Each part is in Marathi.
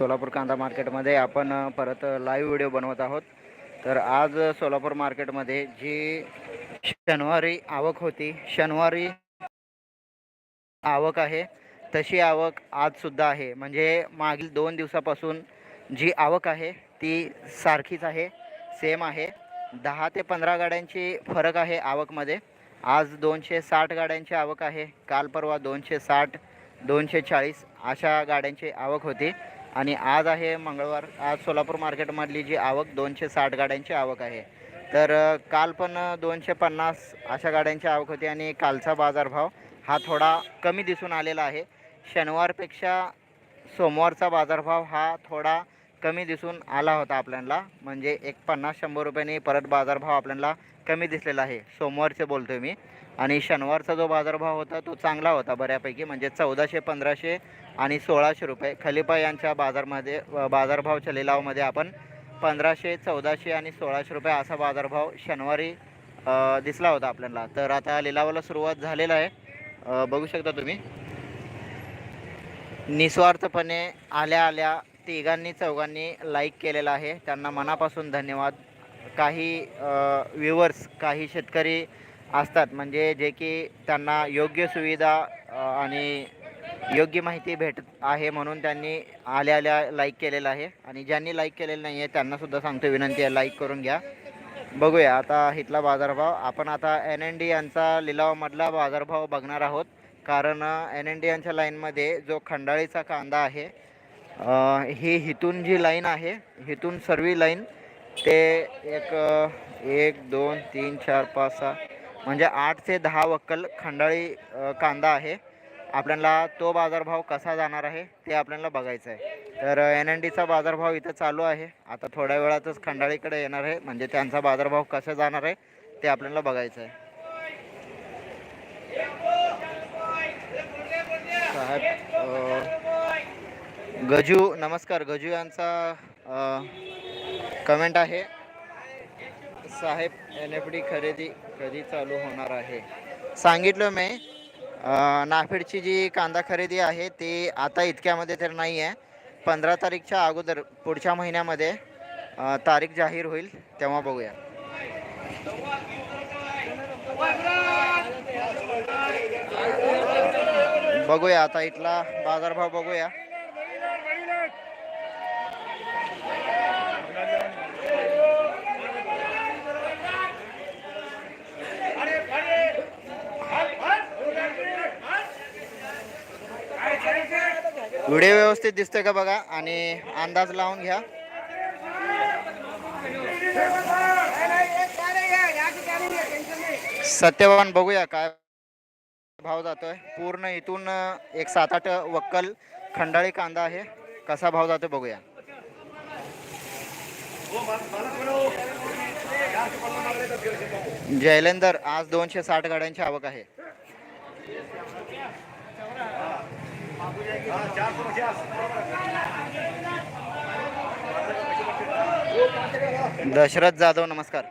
सोलापूर कांदा मार्केटमध्ये आपण परत लाईव्ह व्हिडिओ बनवत आहोत. तर आज सोलापूर मार्केटमध्ये जी शनिवारी आवक होती शनिवारी आवक आहे तशी आवक आजसुद्धा आहे. म्हणजे मागील दोन दिवसापासून जी आवक आहे ती सारखीच आहे सेम आहे. दहा ते पंधरा गाड्यांची फरक आहे आवकमध्ये. आज दोनशे साठ गाड्यांची आवक आहे काल परवा दोनशे साठ दोनशे चाळीस अशा गाड्यांची आवक होती. आणि आज आहे मंगळवार आज सोलापूर मार्केटमधली जी आवक दोनशे साठ गाड्यांची आवक आहे. तर काल पण दोनशे पन्नास अशा गाड्यांची आवक होती आणि कालचा बाजारभाव हा थोडा कमी दिसून आलेला आहे. शनिवारपेक्षा सोमवारचा बाजारभाव हा थोडा कमी दिसून आला होता आपल्याला म्हणजे एक पन्नास शंभर रुपयांनी परत बाजारभाव आपल्याला कमी दिसलेला आहे. सोमवारचे बोलतो आहे मी. आणि शनिवारचा जो बाजारभाव होता तो चांगला होता बऱ्यापैकी. म्हणजे चौदाशे पंधराशे आणि सोळाशे रुपये. खलिपा यांच्या बाजारमध्ये बाजारभावच्या लिलावामध्ये आपण पंधराशे चौदाशे आणि सोळाशे रुपये असा बाजारभाव शनिवारी दिसला होता आपल्याला. तर आता लिलावाला सुरुवात झालेला आहे. बघू शकता तुम्ही. निस्वार्थपणे आल्या आल्या तिघांनी चौघांनी लाईक केलेला आहे. त्यांना मनापासून धन्यवाद. काही व्ह्युअर्स काही शेतकरी असतात. म्हणजे जे की त्यांना योग्य सुविधा आणि योग्य माहिती भेटत आहे म्हणून त्यांनी आल्या आल्या लाईक केलेलं आहे. आणि ज्यांनी लाईक केलेलं नाही आहे त्यांनासुद्धा सांगतो विनंती आहे लाईक करून घ्या. बघूया आता इथला बाजारभाव. आपण आता एन एन डी यांचा लिलावामधला बाजारभाव बघणार आहोत. कारण एन एन डी यांच्या लाईनमध्ये जो खंडाळीचा कांदा आहे ही हिथून जी लाईन आहे हिथून सर्व लाईन ते एक एक दोन तीन चार पाच सहा म्हणजे आठ ते दहा वक्कल खंडाळी कांदा आहे. आपल्याला तो बाजारभाव कसा जाणार आहे ते आपल्याला बघायचं आहे. तर एन एन डीचा बाजारभाव इथं चालू आहे. आता थोड्या वेळातच खंडाळीकडे येणार आहे. म्हणजे त्यांचा बाजारभाव कसा जाणार आहे ते आपल्याला बघायचं आहे. साहेब गजू नमस्कार. गजू यांचा कमेंट आहे. साहेब एन एफ डी खरेदी कधी चालू होणार आहे? सांगितलं मी. नाफेडची जी कांदा खरेदी आहे ती आता इतक्यामध्ये तर नाही आहे पंधरा तारीखच्या अगोदर पुढच्या महिन्यामध्ये तारीख जाहीर होईल तेव्हा बघूया. बघूया आता इथला बाजारभाव बघूया. व्हिडिओ व्यवस्थित दिसतोय का बघा आणि अंदाज लावून घ्या. सत्यवान बघूया काय भाव जातोय. पूर्ण इथून एक सात आठ वक्कल खंडाळी कांदा आहे. कसा भाव जातोय बघूया. जयलेंदर आज दोनशे साठ गाड्यांची आवक आहे. दशरथ जाधव नमस्कार.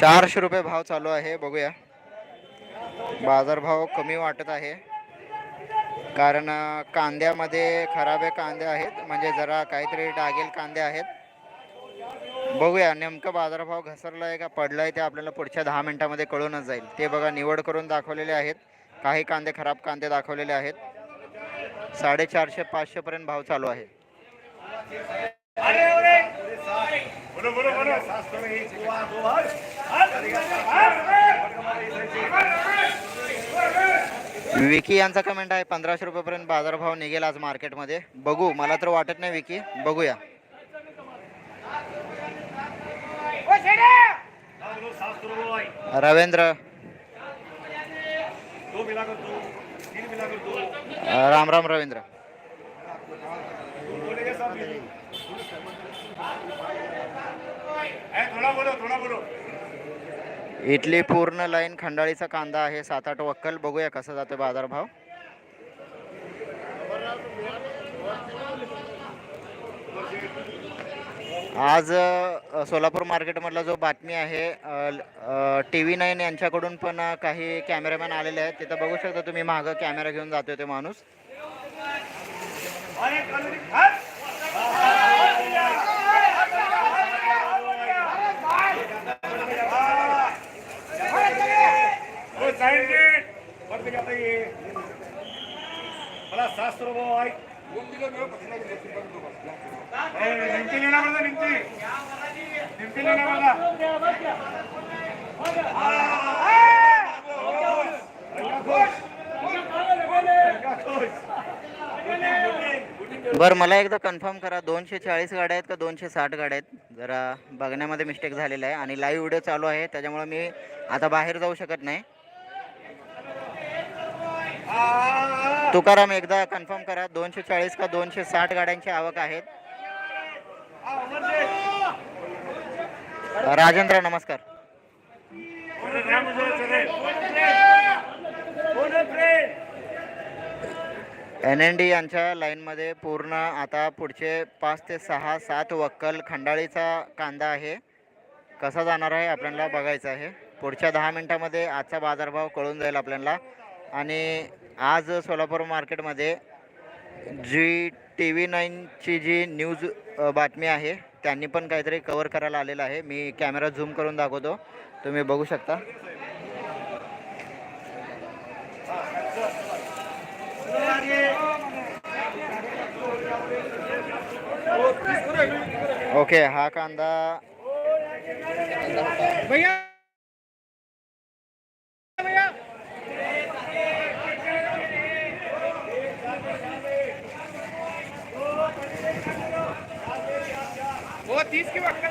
चारशे रुपये भाव चालू आहे बघूया. बाजारभाव कमी वाटत आहे. कारण कांद्यामध्ये कांद्यामध्ये खराबे कांदे आहेत. म्हणजे जरा काहीतरी डागेल कांदे आहेत. बघूया नेमकं बाजारभाव घसरला आहे का पडला आहे ते आपल्याला पुढच्या दहा मिनिटामध्ये कळूनच जाईल. ते बघा निवड करून दाखवलेले आहेत. काही कांदे खराब कांदे दाखवलेले आहेत. साडेचारशे पाचशेपर्यंत भाव चालू आहे. विकी यांचा कमेंट आहे पंधराशे रुपयेपर्यंत बाजारभाव निघेल आज मार्केटमध्ये बघू मला तर वाटत नाही विकी. बघूया. रवींद्र. राम राम रवींद्र. इथली पूर्ण लाईन खंडाळीचा कांदा आहे. सात आठ वक्कल बघूया कसा जातो बाजारभाव. आज सोलापूर मार्केटमधला जो बातमी आहे टी व्ही नाईन यांच्याकडून पण काही कॅमेरामॅन आलेले आहेत. तिथं बघू शकता तुम्ही मागं कॅमेरा घेऊन जातोय ते माणूस. हो, मला शास्त्र भाऊ ऐक बरं मला एकदा कन्फर्म करा दोनशे चाळीस गाड्या आहेत का दोनशे साठ गाड्या आहेत? जरा बघण्यामध्ये मिस्टेक झालेला आहे आणि लाईव्ह व्हिडिओ चालू आहे त्याच्यामुळे मी आता बाहेर जाऊ शकत नाही. तुकाराम एकदा कन्फर्म करा. दोनशे चाळीस का दोनशे साठ गाड्यांची आवक आहेत. राजेंद्र नमस्कार. एन एन डी यांच्या लाईनमध्ये पूर्ण आता पुढचे पाच ते सहा सात वक्कल खंडाळीचा कांदा आहे. कसा जाणार आहे आपल्याला बघायचं आहे. पुढच्या दहा मिनटामध्ये आजचा बाजारभाव कळून जाईल आपल्याला. आणि आज सोलापूर मार्केटमध्ये जी टी व्ही नाईनची जी न्यूज बातमी आहे त्यांनी पण काहीतरी कवर करायला आलेलं आहे. मी कॅमेरा झूम करून दाखवतो. तुम्ही बघू शकता. ओके हा कांदा तीस की वक्कल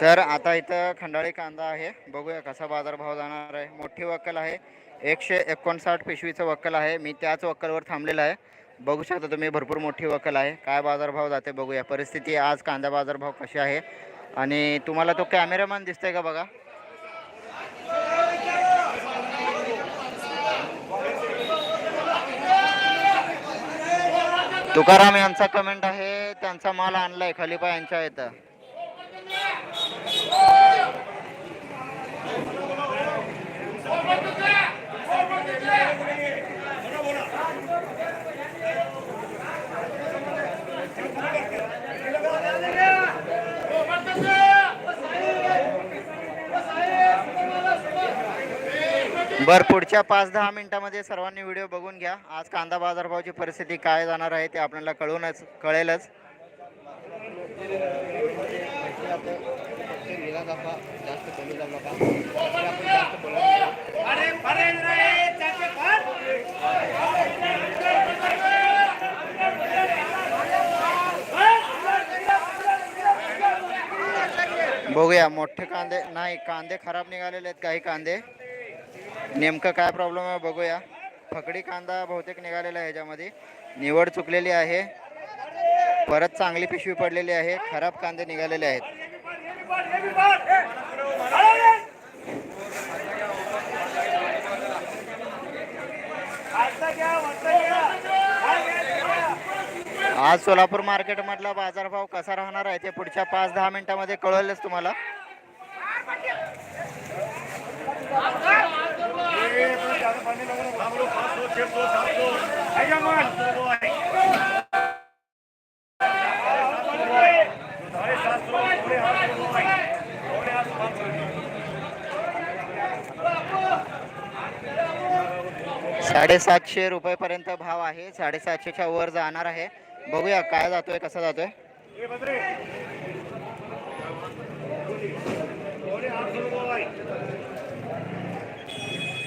तर आता इथं खंडाळी कांदा आहे. बघूया कसा बाजारभाव जाणार आहे. मोठी वक्कल आहे. एकशे एकोणसाठ पिशवीचं वक्कल आहे. मी त्याच वक्कलवर थांबलेलं आहे. बघू शकता तुम्ही भरपूर मोठी वकल आहे. काय बाजारभाव जाते बघूया. परिस्थिती आज कांदा बाजारभाव कशी आहे? आणि तुम्हाला तो कॅमेरामॅन दिसतोय का बघा? तुकाराम यांचा कमेंट आहे त्यांचा माल आणलाय खलिपा यांच्या इथं. बर पुढच्या पाच दहा मिनिटामध्ये सर्वांनी व्हिडिओ बघून घ्या. आज कांदा बाजारभावाची परिस्थिती काय जाणार आहे ते आपल्याला कळूनच कळेलच. बघूया मोठे कांदे नाही कांदे खराब निघालेले आहेत काही कांदे. नेमकं काय प्रॉब्लेम आहे बघूया. फकडी कांदा बहुतेक निघालेला आहे ह्याच्यामध्ये. निवड चुकलेली आहे. परत चांगली पिशवी पडलेली आहे. खराब कांदे निघालेले आहेत. आज सोलापूर मार्केटमधला बाजारभाव कसा राहणार आहे ते पुढच्या पाच दहा मिनिटामध्ये कळवलंच तुम्हाला. साडेसातशे रुपयेपर्यंत भाव आहे. साडेसातशेच्या वर जाणार आहे. बघूया काय जातोय कसा जातोय.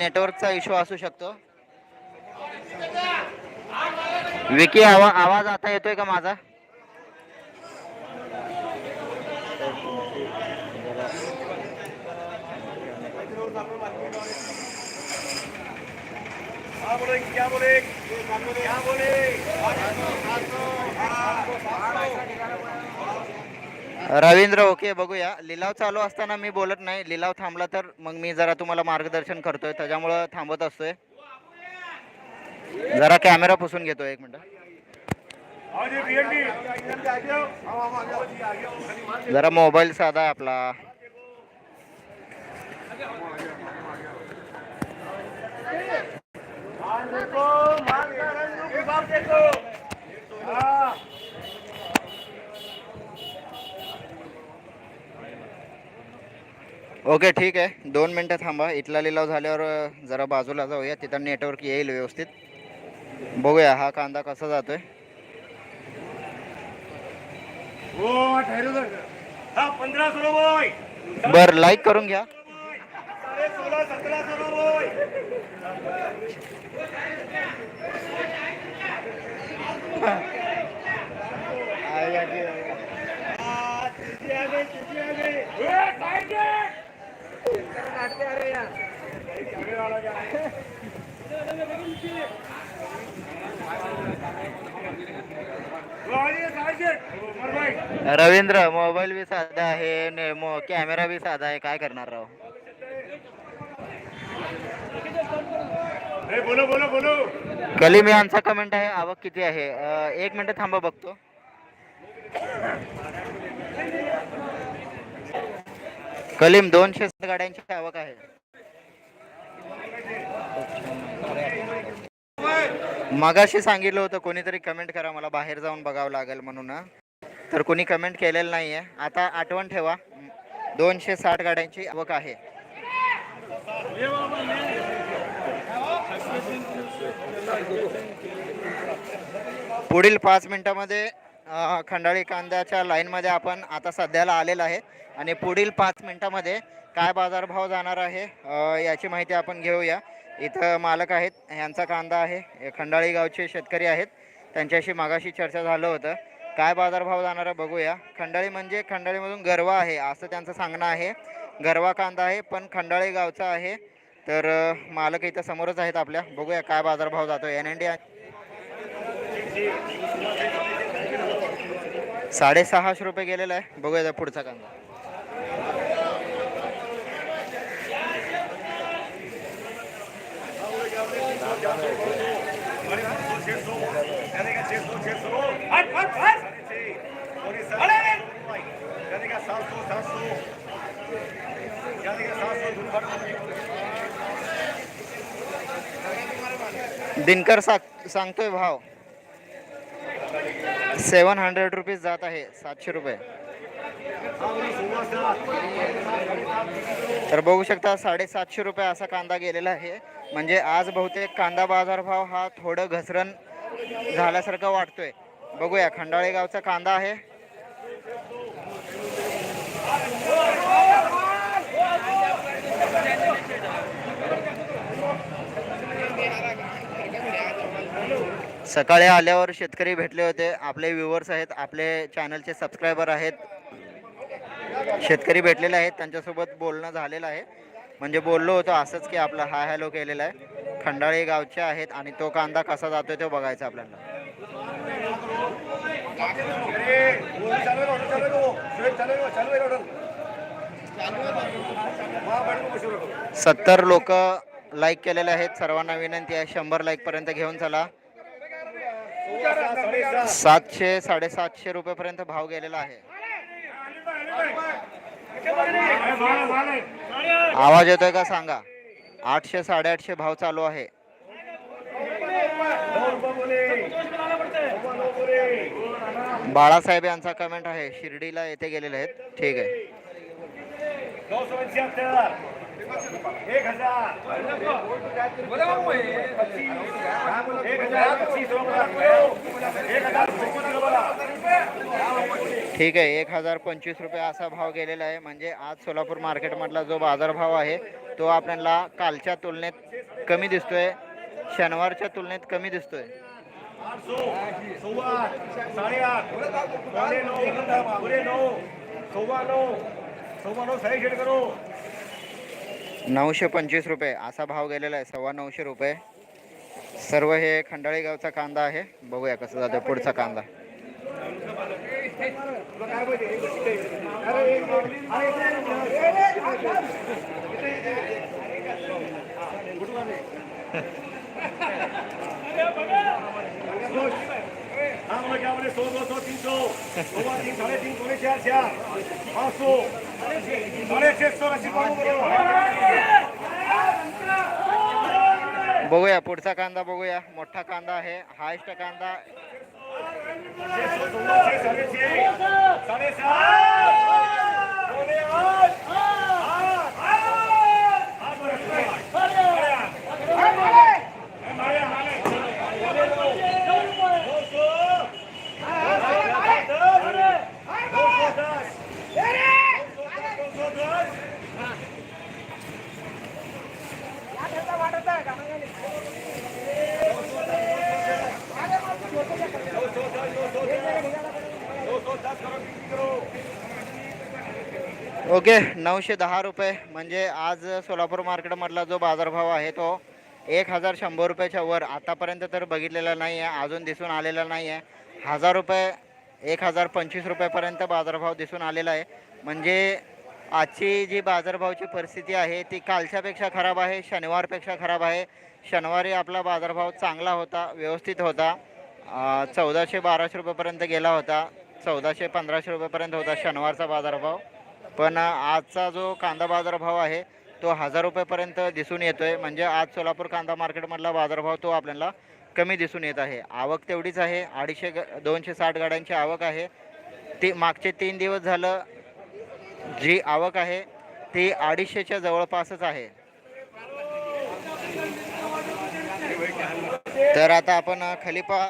नेटवर्कचा इश्यू असू शकतो. विकी आवा आवाज आता येतोय का माझा? बोले क्या बोले बोले रवींद्र ओके बघूया. लिलाव चालू असताना मी बोलत नाही. लिलाव थांबला तर मग मी जरा तुम्हाला मार्गदर्शन करतोय. त्याच्यामुळं थांबत असतोय. जरा कॅमेरा पुसून घेतोय एक मिनिट. जरा मोबाईल साधा आपला मान देखो मान का रंग विभाग देखो हाँ ओके ठीक आहे. दोन मिनटं थांबा. इथला लिलाव झाल्यावर जरा बाजूला जाऊया. तिथं नेटवर्क येईल व्यवस्थित. बघूया हा कांदा कसा जातोय. हाँ बर लाईक करून घ्या. रवींद्र मोबाईल बी साधा आहे ने मो कॅमेरा बी साधा आहे काय करणार राव? बोलो बोलो बोलो. कलीम यांचा कमेंट आहे आवक किती आहे? एक मिनिट थांबा बघतो. कलीम दोनशे सात गाड्यांची आवक आहे. मगाशी सांगितलं होतं कोणीतरी कमेंट करा मला बाहेर जाऊन बघावं लागेल म्हणून. तर कोणी कमेंट केलेलं नाही आहे आता आठवण ठेवा दोनशे साठ गाड्यांची आवक आहे. पुढील पाच मिनिटामध्ये खंडाळी कांद्याच्या लाईनमध्ये आपण आता सध्याला आलेलं आहे. आणि पुढील पाच मिनटामध्ये काय बाजारभाव जाणार आहे याची माहिती आपण घेऊया. इथं मालक आहेत यांचा कांदा आहे खंडाळी गावचे शेतकरी आहेत. त्यांच्याशी मागाशी चर्चा झालं होतं. काय बाजारभाव जाणार आहे बघूया. खंडाळी म्हणजे खंडाळीमधून गरवा आहे असं त्यांचं सांगणं आहे. गरवा कांदा आहे पण खंडाळी गावचा आहे. तर मालक इथं समोरच आहेत आपल्या. बघूया काय बाजारभाव जातो एन एन डी साडेसहाशे रुपये गेलेला आहे. बघूया पुढचा कांदा. दिनकर सांगतोय भाव. सेवन हंड्रेड रुपीज जात आहे सातशे रुपये. तर बघू शकता साडेसातशे रुपये असा कांदा गेलेला आहे. म्हणजे आज बहुतेक कांदा बाजारभाव हा थोडं घसरण झाल्यासारखं वाटतोय. बघूया खंडाळे गावचा कांदा आहे. सकाळी आल्यावर शेतकरी भेटले होते. आपले व्ह्युअर्स आहेत आपले चॅनलचे सबस्क्रायबर आहेत. शेतकरी भेटलेले आहेत त्यांच्यासोबत बोलणं झालेलं आहे. म्हणजे बोललो होतो असंच की आपला हाय हॅलो केलेला आहे. खंडाळी गावचे आहेत आणि तो कांदा कसा जातोय तो बघायचा आपल्याला. सत्तर लोक लाईक केलेले आहेत. सर्वांना विनंती आहे शंभर लाईक पर्यंत घेऊन चला. सातशे साडेसातशे रुपयेपर्यंत भाव गेलेला आहे. आवाज येतोय का सांगा? आठशे साडेआठशे भाव चालू आहे. बाळासाहेब यांचा कमेंट आहे शिर्डीला येथे गेलेले आहेत. ठीक आहे. एक हजार ठीक आहे एक हजार पंचवीस रुपये असा भाव गेलेला आहे. म्हणजे आज सोलापूर मार्केटमधला जो बाजारभाव आहे तो आपल्याला कालच्या तुलनेत कमी दिसतोय शनिवारच्या तुलनेत कमी दिसतोय. सव्वा नऊ सव्वा नऊ सव्वा नऊ करो. नऊशे पंचवीस रुपये. असा भाव गेलेला आहे सव्वा नऊशे रुपये. सर्व हे खंडाळी गावचा कांदा आहे. बघूया कसं जातं पुढचा कांदा. बघूया पुढचा कांदा बघूया. मोठा कांदा आहे हायस्ट कांदा. ओके नऊशे दहा रुपये. म्हणजे आज सोलापूर मार्केटमधला जो बाजारभाव आहे तो एक हजार शंभर रुपयाच्या वर. आतापर्यंत तर बघितलेला नाही आहे अजून दिसून आलेला नाही आहे हजार रुपये एक हजार पंचवीस रुपयापर्यंत बाजारभाव दिसून आलेला आहे. म्हणजे आजची जी बाजारभावची परिस्थिती आहे ती कालच्यापेक्षा खराब आहे शनिवारपेक्षा खराब आहे. शनिवारी आपला बाजारभाव चांगला होता व्यवस्थित होता. चौदाशे बाराशे रुपयेपर्यंत गेला होता. चौदाशे पंधराशे रुपयेपर्यंत होता शनिवारचा बाजारभाव. पण आजचा जो कांदा बाजारभाव आहे तो हजार रुपयेपर्यंत दिसून येतो आहे म्हणजे आज सोलापूर कांदा मार्केटमधला बाजारभाव तो आपल्याला कमी दिसून येत आहे. आवक तेवढीच आहे. अडीचशे ग दोनशे साठ गाड्यांची आवक आहे. ती मागचे तीन दिवस झालं जी आवक आहे ती अडीचशेच्या जवळपासच आहे. तर आता आपण खलिपा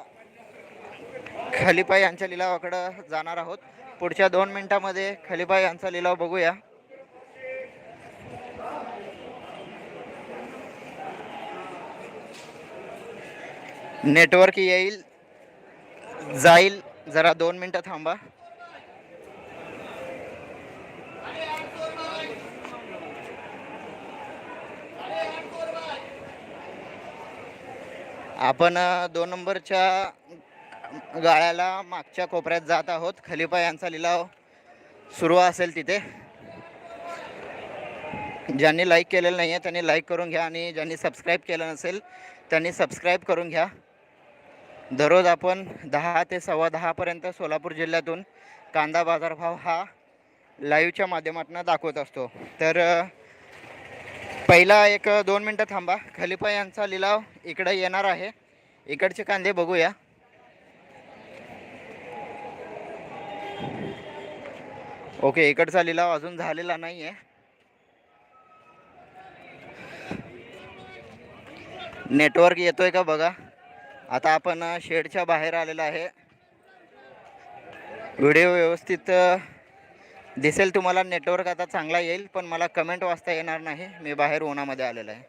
खलिपा यांच्या लिलावाकडं जाणार आहोत. पुढच्या दोन मिनिटामध्ये खलिफा यांचा लिलाव बघूया. नेटवर्क येईल जाईल. जरा दोन मिनटं थांबा. आपण दोन नंबरच्या गाळ्याला मागच्या कोपऱ्यात जात आहोत. खलिफा यांचा लिलाव सुरू असेल तिथे. ज्यांनी लाईक केलेलं नाही आहे त्यांनी लाईक करून घ्या आणि ज्यांनी सबस्क्राईब केलं नसेल त्यांनी सबस्क्राईब करून घ्या. दररोज आपण दहा ते सव्वा दहापर्यंत सोलापूर जिल्ह्यातून कांदा बाजारभाव हा लाईव्हच्या माध्यमातून दाखवत असतो. तर पहिला एक दोन मिनटं थांबा. खलिफा यांचा लिलाव इकडं येणार आहे. इकडचे कांदे बघूया. ओके इकडचा लिलाव अजून झालेला नाही आहे नेटवर्क येतोय का बघा. आता आपण शेडच्या बाहेर आलेला आहे. व्हिडिओ व्यवस्थित दिसेल तुम्हाला नेटवर्क आता चांगला येईल पण मला कमेंट वाचता येणार नाही. मी बाहेर उन्हामध्ये आलेलो आहे.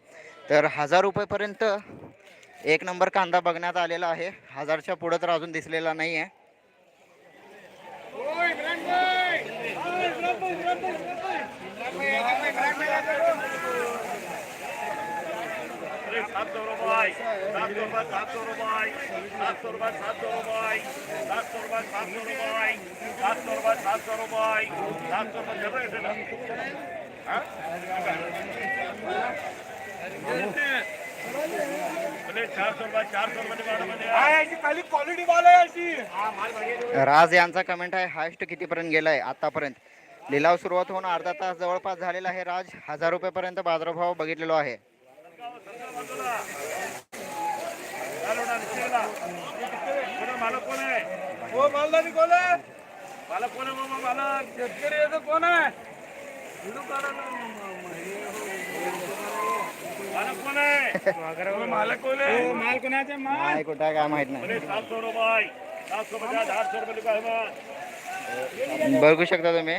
तर हजार रुपयेपर्यंत एक नंबर कांदा बघण्यात आलेला आहे. हजारच्या पुढं तर अजून दिसलेला नाही आहे अरे सात रुपये सात रुपये रुपये रुपये रुपये रुपये रुपये रुपये रुपये रुपये अरे चार रुपये चार राज यांचा कमेंट आहे हायस्ट कितीपर्यंत गेलाय आतापर्यंत? लिलाव सुरुवात होऊन अर्धा तास जवळपास झालेला आहे राज. हजार रुपयेपर्यंत बाजारभाव बघितलेलो आहे. कुठं काय माहीत नाही. बघू शकता तुम्ही.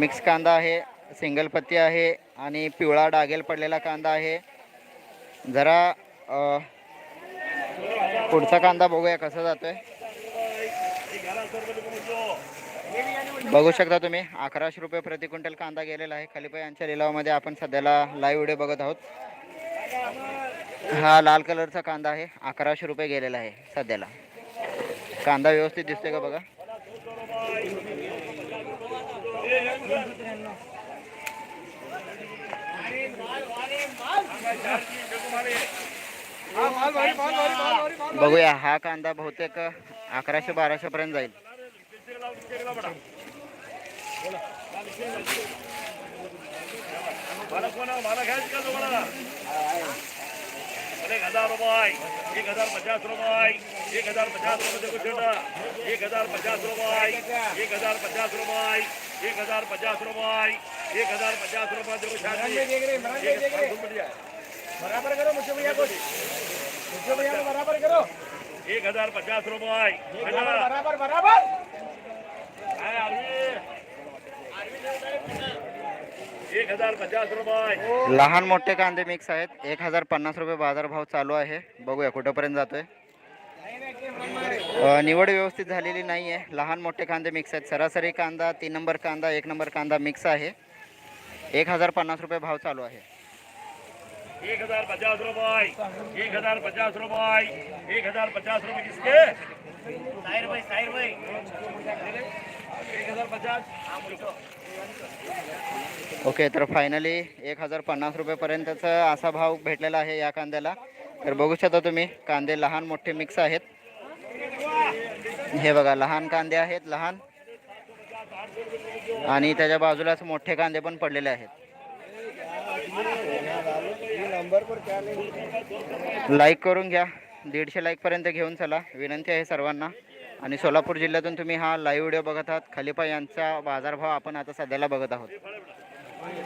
मिक्स कांदा आहे सिंगल पत्ती आहे आणि पिवळा डागेल पडलेला कांदा आहे. जरा पुढचा कांदा बघूया कसा जातोय. बघू शकता तुम्ही अकराशे रुपये प्रति क्विंटल कांदा गेलेला आहे. खलिपा यांच्या लिलावामध्ये आपण सध्याला लाईव्ह व्हिडिओ बघत आहोत. हा लाल कलरचा कांदा आहे अकराशे रुपये गेलेला आहे सध्याला. कांदा व्यवस्थित दिसतोय का बघा हा माल भारी माल भारी माल भारी माल बघूया हा कांदा बहुतेक अकराशे बाराशे पर्यंत जाईल. एक हजार रुपये एक हजार पचास रुपये एक हजार पचास रुपये एक हजार पचास रुपये एक हजार पचास रुपये. एक हजार पचास रुपये. एक हजार पचास रुपये देखो शादी बराबर करो मुझे भैया को मुझे भैया को बराबर करो. एक हजार पचास रुपये. बराबर बराबर. एक हजार पचास रुपये. लहान मोठे कांदे मिक्स आहेत. एक हजार पन्नास रुपये बाजारभाव चालू आहे. बघूया कुठंपर्यंत जातोय. निवड व्यवस्थित झालेली नाही आहे. लहान मोठे कांदे मिक्स आहेत. सरासरी कांदा तीन नंबर कांदा एक नंबर कांदा मिक्स आहे. एक हजार पन्नास रुपये भाव चालू आहे. एक हजार पचास रुपये. एक हजार पचास रुपये. एक हजार पचास रुपये किसके? साहिर भाई साहिर भाई. एक हजार पचास. ओके तर फायनली एक हजार पन्नास रुपयेपर्यंतचा असा भाव भेटलेला आहे या कांद्याला. तर बघू शकता तुम्ही कांदे लहान मोठे मिक्स आहेत. हे बघा लहान कांदे आहेत लहान. आणि त्याच्या बाजूलाच मोठे कांदे पण पडलेले आहेत. लाईक करून घ्या. दीडशे लाईकपर्यंत घेऊन चला. विनंती आहे सर्वांना. आणि सोलापूर जिल्ह्यातून तुम्ही हा लाईव्ह व्हिडिओ बघत आहात. खलिफा यांचा बाजारभाव आपण आता सध्याला बघत आहोत आवाज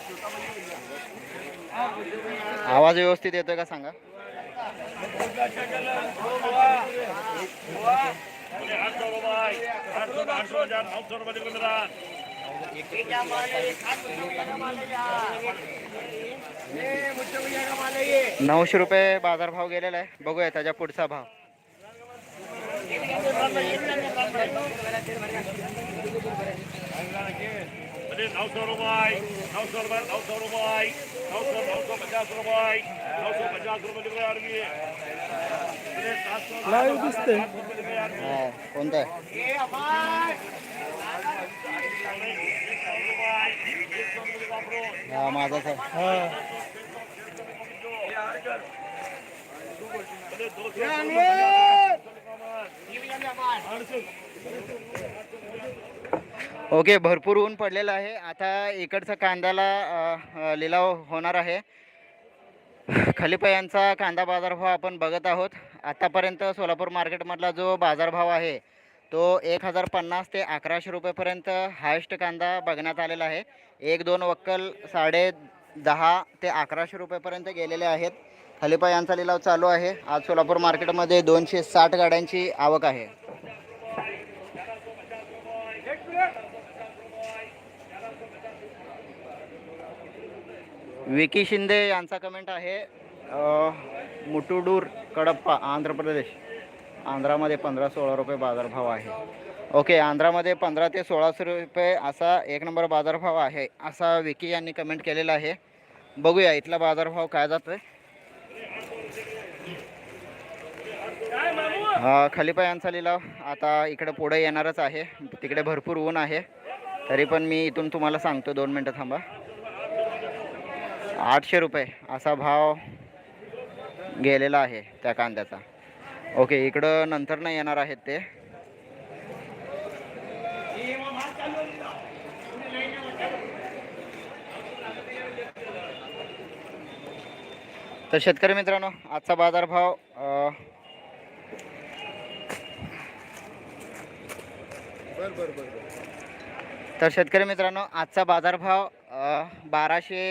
व्यवस्थित येतोय का सांगा बोले आठ सौ रुपये आठ सौ आठ सौ हजार नौ सौ रुपये देखो मेरा मुझे आवाज व्यवस्थित येतोय का सांगा? नऊशे रुपये बाजारभाव गेलेला आहे. बघूया त्याच्या पुढचा भाव. बोले नौ सौ रुपये नौ सौ रुपये नौ सौ रुपये नौ सौ नौ सौ पचास रुपये नौ सौ पचास रुपये देखो यार ये बोले सात सौ लाइव दिसते हा, कोणता आहे हा माझाच आहे ओके भरपूर ऊन पडलेलं आहे. आता इकडचा कांद्याला लिलाव होणार आहे. खलिपा यांचा कांदा बाजारभाव आपण बघत आहोत. आतापर्यंत सोलापूर मार्केटमधला जो बाजारभाव आहे तो एक हजार पन्नास ते अकराशे रुपयेपर्यंत हायस्ट कांदा बघण्यात आलेला आहे. एक दोन वक्कल साडे दहा ते अकराशे रुपयेपर्यंत गेलेले आहेत. खलिपा यांचा लिलाव चालू आहे. आज सोलापूर मार्केटमध्ये दोनशे साठ गाड्यांची आवक आहे. विकी शिंदे यांचा कमेंट आहे मुटुडूर कडप्पा आंध्र प्रदेश. आंध्रामध्ये पंधरा सोळा रुपये बाजारभाव आहे. ओके आंध्रामध्ये पंधरा ते सोळाशे रुपये असा एक नंबर बाजारभाव आहे असा विकी यांनी कमेंट केलेला आहे. बघूया इथला बाजारभाव काय जातो आहे खलिपा यांचा लिलाव आता इकडे पुढे येणारच आहे. तिकडे भरपूर ऊन आहे. तरी पण मी इथून तुम्हाला सांगतो दोन मिनटं थांबा. आठशे रुपये असा भाव गेलेला आहे त्या कांद्याचा. ओके इकडं नंतर नाही येणार आहेत ते. तर शेतकरी मित्रांनो आजचा बाजारभाव तर शेतकरी मित्रांनो आजचा बाजारभाव बाराशे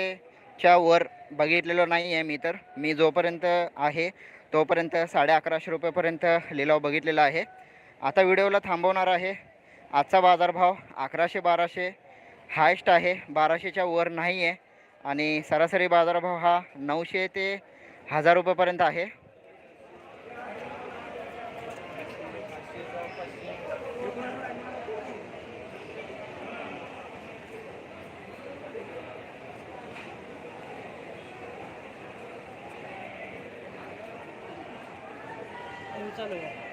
च्या वर बघितलेलो नाही आहे मी तर. मी जोपर्यंत आहे तोपर्यंत साडे अकराशे रुपयेपर्यंत लिलाव बघितलेला आहे. आता व्हिडिओला थांबवणार आहे. आजचा बाजारभाव अकराशे बाराशे. हायस्ट आहे बाराशेच्या वर नाही आहे. आणि सरासरी बाजारभाव हा नऊशे ते हजार रुपयेपर्यंत आहे. चालू आहे